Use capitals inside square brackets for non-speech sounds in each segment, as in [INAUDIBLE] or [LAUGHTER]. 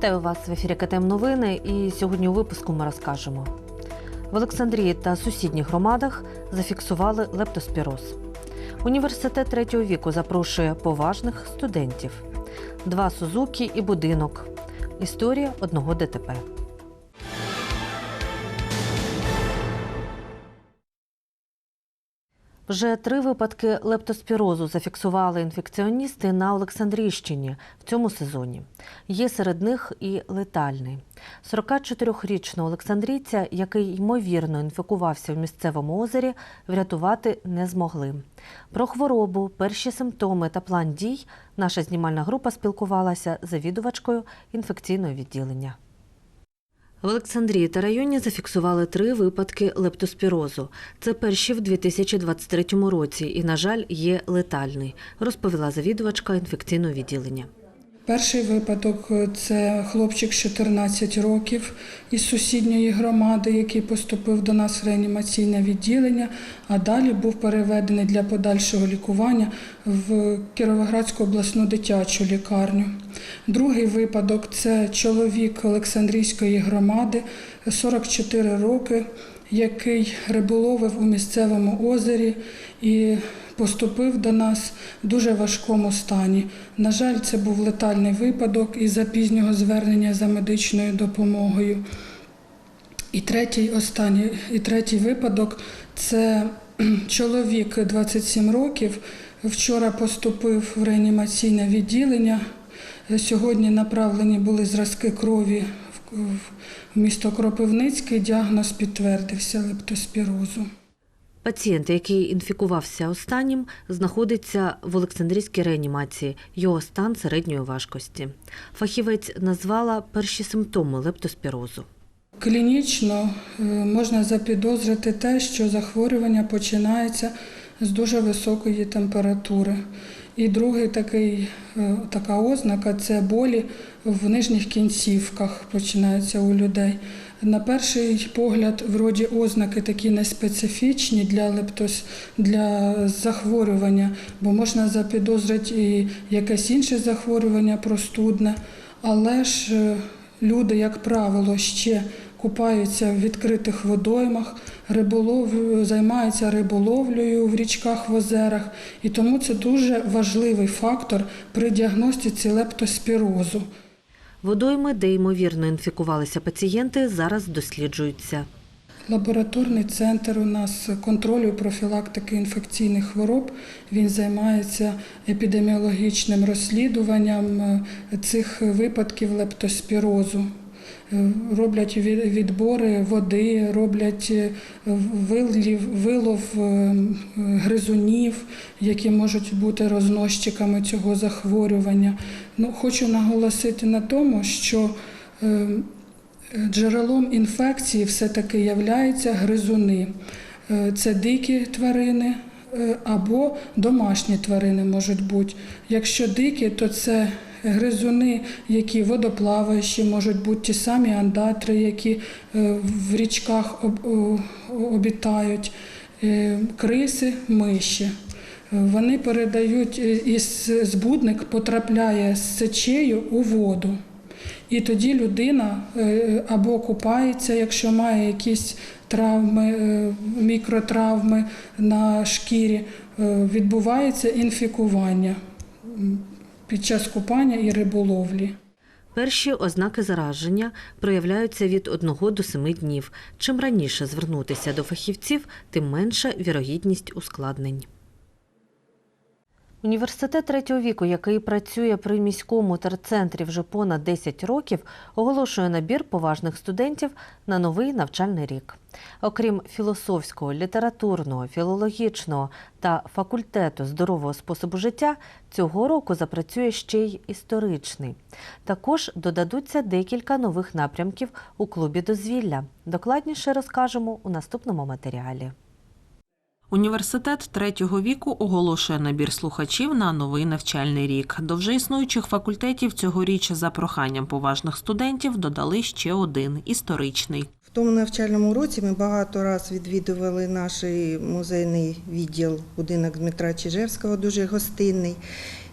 Вітаю вас в ефірі КТМ Новини. І сьогодні у випуску ми розкажемо. В Олександрії та сусідніх громадах зафіксували лептоспіроз. Університет третього віку запрошує поважних студентів. Два Сузуки і будинок. Історія одного ДТП. Вже три випадки лептоспірозу зафіксували інфекціоністи на Олександрійщині в цьому сезоні. Є серед них і летальний. 44-річного олександрійця, який ймовірно інфікувався в місцевому озері, врятувати не змогли. Про хворобу, перші симптоми та план дій наша знімальна група спілкувалася з завідувачкою інфекційного відділення. В Олександрії та районі зафіксували три випадки лептоспірозу. Це перші в 2023 році і, на жаль, є летальний, розповіла завідувачка інфекційного відділення. Перший випадок е, це хлопчик 14 років із сусідньої громади, який поступив до нас в реанімаційне відділення, а далі був переведений для подальшого лікування в Кіровоградську обласну дитячу лікарню. Другий випадок це чоловік Олександрійської громади, 44 роки, який риболовив у місцевому озері і поступив до нас в дуже важкому стані. На жаль, це був летальний випадок із-за пізнього звернення за медичною допомогою. І третій останній, і третій випадок це [CLEARS THROAT] чоловік 27 років. Вчора поступив в реанімаційне відділення. Сьогодні направлені були зразки крові в- місто Кропивницький. Діагноз підтвердився лептоспірозу. Пацієнт, який інфікувався останнім, знаходиться в Олександрійській реанімації. Його стан середньої важкості. Фахівець назвала перші симптоми лептоспірозу. Клінічно е, можна запідозрити те, що захворювання починається з дуже високої температури. І другий такий, е, така ознака це болі в нижніх кінцівках починаються у людей. На перший погляд, вроді ознаки такі неспецифічні для лептос для захворювання, бо можна запідозрити і якесь інше захворювання простудне, але ж е, люди, як правило, ще купаються в відкритих водоймах, риболов... займаються риболовлею в річках, в озерах. І тому це дуже важливий фактор при діагностиці лептоспірозу. Водойми, де ймовірно інфікувалися пацієнти, зараз досліджуються. Лабораторний центр у нас контролю і профілактики інфекційних хвороб. Він займається епідеміологічним розслідуванням е, цих випадків лептоспірозу. Роблять відбори води, роблять е, вилов е, гризунів, які можуть бути розносчиками цього захворювання. Ну, хочу наголосити на тому, що е, Джерелом інфекції все-таки являються гризуни. Це дикі тварини або домашні тварини можуть бути. Якщо дикі, то це гризуни, які водоплаваючі, можуть бути ті самі андатри, які е, в річках обітають, е, криси, миші. Вони передають е, із збудник потрапляє з сечею у воду. І тоді людина або купається, якщо має якісь травми, мікротравми на шкірі, відбувається інфікування під час купання і риболовлі. Перші ознаки зараження проявляються від 1 до 7 днів. Чим раніше звернутися до фахівців, тим менша вірогідність ускладнень. Університет третього віку, який працює при міському терцентрі вже понад 10 років, оголошує набір поважних студентів на новий навчальний рік. Окрім філософського, літературного, філологічного та факультету здорового способу життя, цього року запрацює ще й історичний. Також додадуться декілька нових напрямків у клубі дозвілля. Докладніше розкажемо у наступному матеріалі. Університет третього віку оголошує набір слухачів на новий навчальний рік. До вже існуючих факультетів цьогоріч за проханням поважних студентів додали ще один історичний. В тому навчальному році ми багато раз відвідували наш музейний відділ будинок Дмитра Чижевського, дуже гостинний.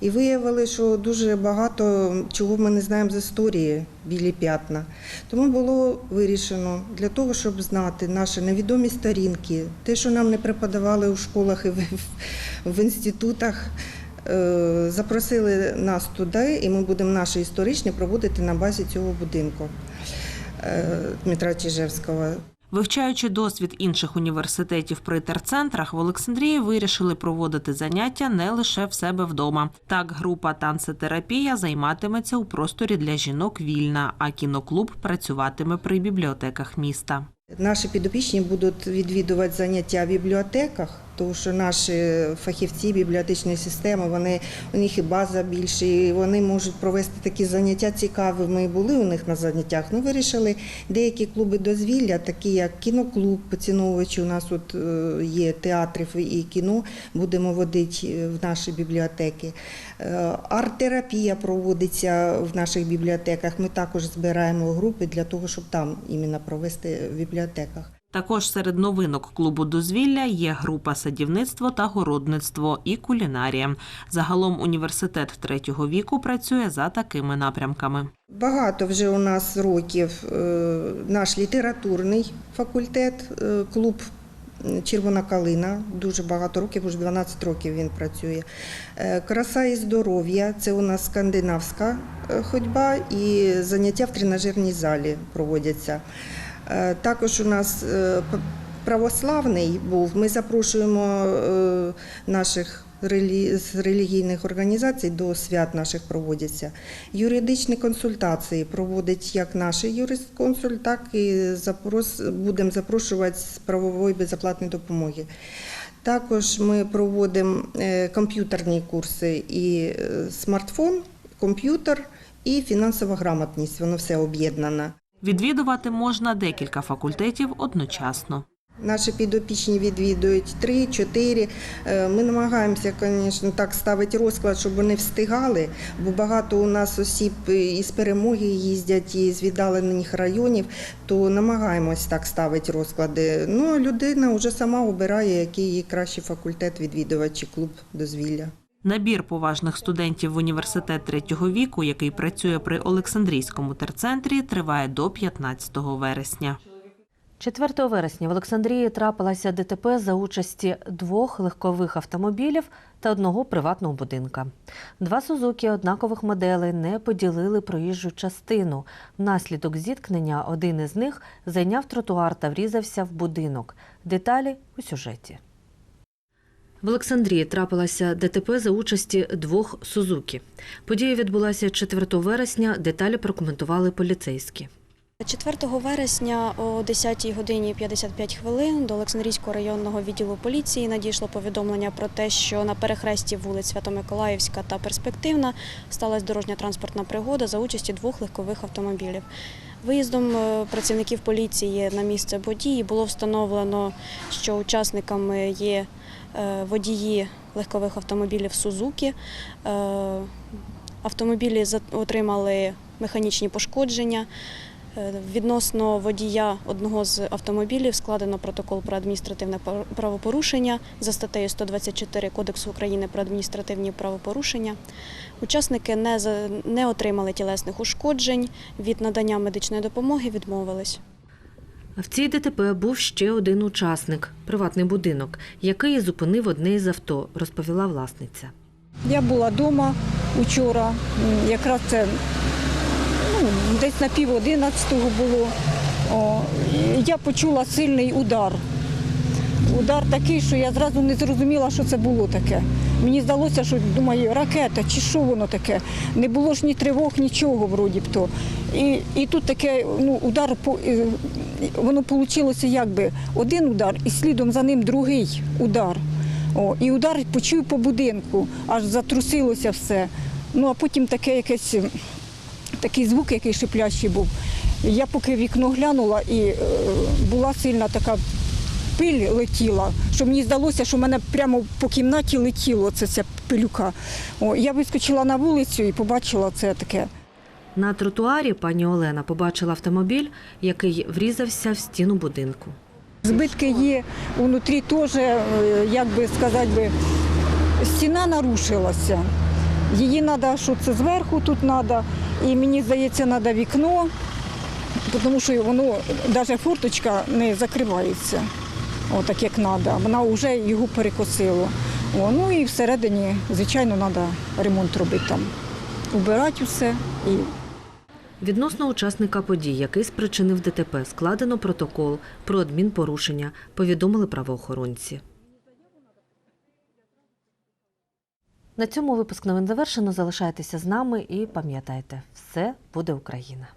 І виявили, що дуже багато чого ми не знаємо з історії білі п'ятна. Тому було вирішено для того, щоб знати наші невідомі сторінки, те, що нам не преподавали у школах і в, інститутах. е, Запросили нас туди, і ми будемо наші історичні проводити на базі цього будинку Дмитра Чижевського. Вивчаючи досвід інших університетів при терцентрах, в Олександрії вирішили проводити заняття не лише в себе вдома. Так, група танцетерапія займатиметься у просторі для жінок вільна, а кіноклуб працюватиме при бібліотеках міста. Наші підопічні будуть відвідувати заняття в бібліотеках, тому що наші фахівці бібліотечної системи, вони у них і база більше, і вони можуть провести такі заняття цікаві. Ми були у них на заняттях. Ну, вирішили деякі клуби дозвілля, такі як кіноклуб, поціновувачі. У нас от е, є театрів і кіно, будемо водити в наші бібліотеки. Е, Арт-терапія проводиться в наших бібліотеках. Ми також збираємо групи для того, щоб там іменно провести в бібліотеках. Також серед новинок клубу дозвілля є група садівництво та городництво і кулінарія. Загалом університет третього віку працює за такими напрямками. Багато вже у нас років е, наш літературний факультет, е, клуб Червона калина. Дуже багато років, вже 12 років він працює. Е, Краса і здоров'я це у нас скандинавська ходьба і заняття в тренажерній залі проводяться. Е, Також у нас е, православний був. Ми запрошуємо е, наших з релігійних організацій до свят наших проводяться. Юридичні консультації проводить як наш юрисконсуль, так і запрос, будемо запрошувати з правової безоплатної допомоги. Також ми проводимо комп'ютерні курси і смартфон, комп'ютер і фінансова грамотність. Воно все об'єднано. Відвідувати можна декілька факультетів одночасно. Наші підопічні відвідують три-чотири. Е, Ми намагаємося, звісно, так ставити розклад, щоб вони встигали, бо багато у нас осіб із перемоги їздять із віддалених районів, то намагаємось так ставити розклади. Ну, людина вже сама обирає, який їй кращий факультет відвідувати чи клуб дозвілля. Набір поважних студентів в університет третього віку, який працює при Олександрійському терцентрі, триває до 15 вересня. 4 вересня в Олександрії трапилася ДТП за участі двох легкових автомобілів та одного приватного будинка. Два Сузуки однакових моделей не поділили проїжджу частину. Внаслідок зіткнення один із них зайняв тротуар та врізався в будинок. Деталі у сюжеті. В Олександрії трапилася ДТП за участі двох Сузуки. Подія відбулася 4 вересня. Деталі прокоментували поліцейські. 4 вересня о 10 годині 55 хвилин до Олександрійського районного відділу поліції надійшло повідомлення про те, що на перехресті вулиць Свято-Миколаївська та Перспективна сталася дорожньо-транспортна пригода за участі двох легкових автомобілів. Виїздом е, працівників поліції на місце події було встановлено, що учасниками є е, водії легкових автомобілів Сузуки. Е, Автомобілі отримали механічні пошкодження. Е, Відносно водія одного з автомобілів складено протокол про адміністративне пор- правопорушення за статтею 124 Кодексу України про адміністративні правопорушення. Учасники не, за- не отримали тілесних ушкоджень, від надання медичної допомоги відмовились. В цій ДТП був ще один учасник приватний будинок, який зупинив одне із авто, розповіла власниця. Я була вдома учора, якраз це ну, десь на пів одинадцятого було. Я почула сильний удар. Удар такий, що я зразу не зрозуміла, що це було таке. Мені здалося, що думаю, ракета чи що воно таке. Не було ж ні тривог, нічого вроді б то. І, і тут таке ну, удар, е, воно вийшло якби один удар і слідом за ним другий удар. О, і удар почув по будинку, аж затрусилося все. Ну а потім таке якесь, такий звук, який шиплящий був. Я поки в вікно глянула і е, була сильна така пиль летіла, що мені здалося, що в мене прямо по кімнаті летіло це ця пилюка. О, я вискочила на вулицю і побачила це таке. На тротуарі пані Олена побачила автомобіль, який врізався в стіну будинку. Збитки є внутрі теж, е, як би сказати, би, стіна нарушилася. Її треба, що це зверху тут треба, і мені здається, треба вікно, тому що воно, навіть форточка не закривається, так як треба. Вона вже його перекосила. О, ну і всередині, звичайно, треба ремонт робити там. Убирати все і Відносно учасника подій, який спричинив ДТП, складено протокол про адмінпорушення, повідомили правоохоронці. На цьому випуск новин завершено. Залишайтеся з нами і пам'ятайте, все буде Україна.